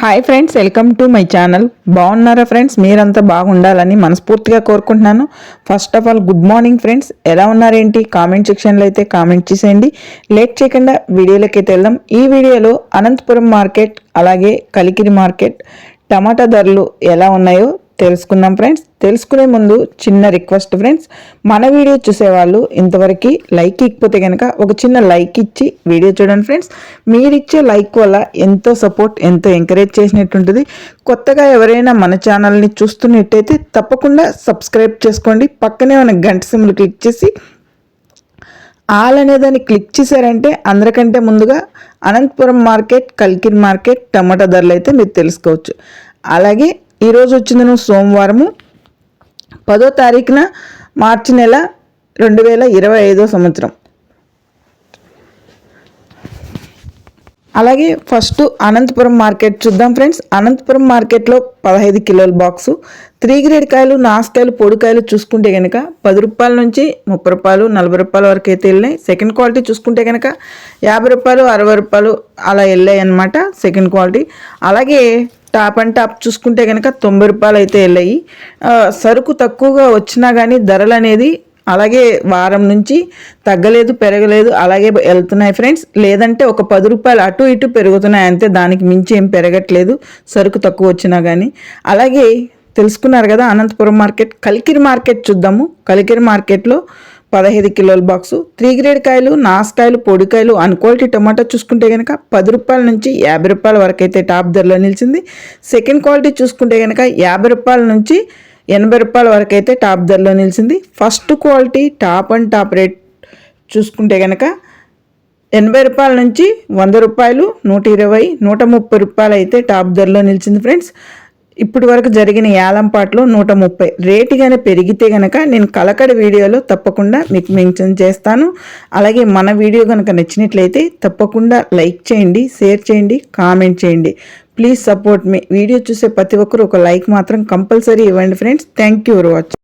Hi friends welcome to my channel బాగున్నారా friends మీరంతా బాగుండాలని మనస్ఫూర్తిగా కోరుకుంటున్నాను. First of all good morning friends ఎలా ఉన్నారేంటి? కామెంట్ సెక్షన్లో అయితే కామెంట్ చేసేయండి. లేట్ చేయకుండా వీడియోలోకి అయితే వెళ్దాం. ఈ వీడియోలో అనంతపురం మార్కెట్ అలాగే కలికిరి మార్కెట్ టమాటా ధరలు ఎలా ఉన్నాయో తెలుసుకుందాం ఫ్రెండ్స్. తెలుసుకునే ముందు చిన్న రిక్వెస్ట్ ఫ్రెండ్స్. మన వీడియో చూసేవాళ్ళు ఇంతవరకు లైక్ ఇకపోతే కనుక ఒక చిన్న లైక్ ఇచ్చి వీడియో చూడండి ఫ్రెండ్స్. మీరిచ్చే లైక్ వల్ల ఎంతో సపోర్ట్ ఎంతో ఎంకరేజ్ చేసినట్టుంటుంది. కొత్తగా ఎవరైనా మన ఛానల్ని చూస్తున్నట్టయితే తప్పకుండా సబ్స్క్రైబ్ చేసుకోండి. పక్కనే ఉన్న గంట సిమ్లు క్లిక్ చేసి ఆల్ అనేదాన్ని క్లిక్ చేశారంటే అందరికంటే ముందుగా అనంతపురం మార్కెట్ కల్కిర్ మార్కెట్ టమాటా ధరలు అయితే మీరు తెలుసుకోవచ్చు. అలాగే ఈరోజు వచ్చింది సోమవారము. పదో తారీఖున మార్చి నెల రెండు వేల ఇరవై ఐదో సంవత్సరం. అలాగే ఫస్ట్ అనంతపురం మార్కెట్ చూద్దాం ఫ్రెండ్స్. అనంతపురం మార్కెట్లో పదహైదు కిలోల బాక్సు. త్రీ గ్రేడ్ కాయలు నాసుకాయలు పొడికాయలు చూసుకుంటే కనుక పది రూపాయల నుంచి ముప్పై రూపాయలు నలభై రూపాయల వరకు అయితే వెళ్ళినాయి. సెకండ్ క్వాలిటీ చూసుకుంటే కనుక యాభై రూపాయలు అరవై రూపాయలు అలా వెళ్ళాయి అనమాట సెకండ్ క్వాలిటీ. అలాగే టాప్ అండ్ టాప్ చూసుకుంటే కనుక తొంభై రూపాయలు అయితే వెళ్ళాయి. సరుకు తక్కువగా వచ్చినా కానీ ధరలు అనేది అలాగే వారం నుంచి తగ్గలేదు పెరగలేదు అలాగే వెళ్తున్నాయి ఫ్రెండ్స్. లేదంటే ఒక పది రూపాయలు అటు ఇటు పెరుగుతున్నాయి అంతే దానికి మించి ఏం పెరగట్లేదు సరుకు తక్కువ వచ్చినా కానీ అలాగే తెలుసుకున్నారు కదా అనంతపురం మార్కెట్ కలికిరి మార్కెట్ చూద్దాము. కలికిరి మార్కెట్లో పదహైదు కిలోల బాక్సు త్రీ గ్రేడ్ కాయలు నాసుకాయలు పొడికాయలు అన్క్వాలిటీ టమాటా చూసుకుంటే కనుక పది రూపాయల నుంచి యాభై రూపాయల వరకు అయితే టాప్ ధరలో నిలిచింది. సెకండ్ క్వాలిటీ చూసుకుంటే కనుక యాభై రూపాయల నుంచి ఎనభై రూపాయల వరకు అయితే టాప్ ధరలో నిలిచింది. First quality top and top rate చూసుకుంటే కనుక ఎనభై రూపాయల నుంచి వంద రూపాయలు నూట ఇరవై నూట ముప్పై రూపాయలు అయితే టాప్ ధరలో నిలిచింది ఫ్రెండ్స్. ఇప్పటి వరకు జరిగిన యాలంపాట్లో నూట ముప్పై. రేటు కానీ పెరిగితే కనుక నేను కలకడ వీడియోలో తప్పకుండా మీకు మెన్షన్ చేస్తాను. అలాగే మన వీడియో కనుక నచ్చినట్లయితే తప్పకుండా లైక్ చేయండి షేర్ చేయండి కామెంట్ చేయండి. Please support me. వీడియో చూసే ప్రతి ఒక్కరు ఒక లైక్ మాత్రం కంపల్సరీ ఇవ్వండి friends. Thank you for watching.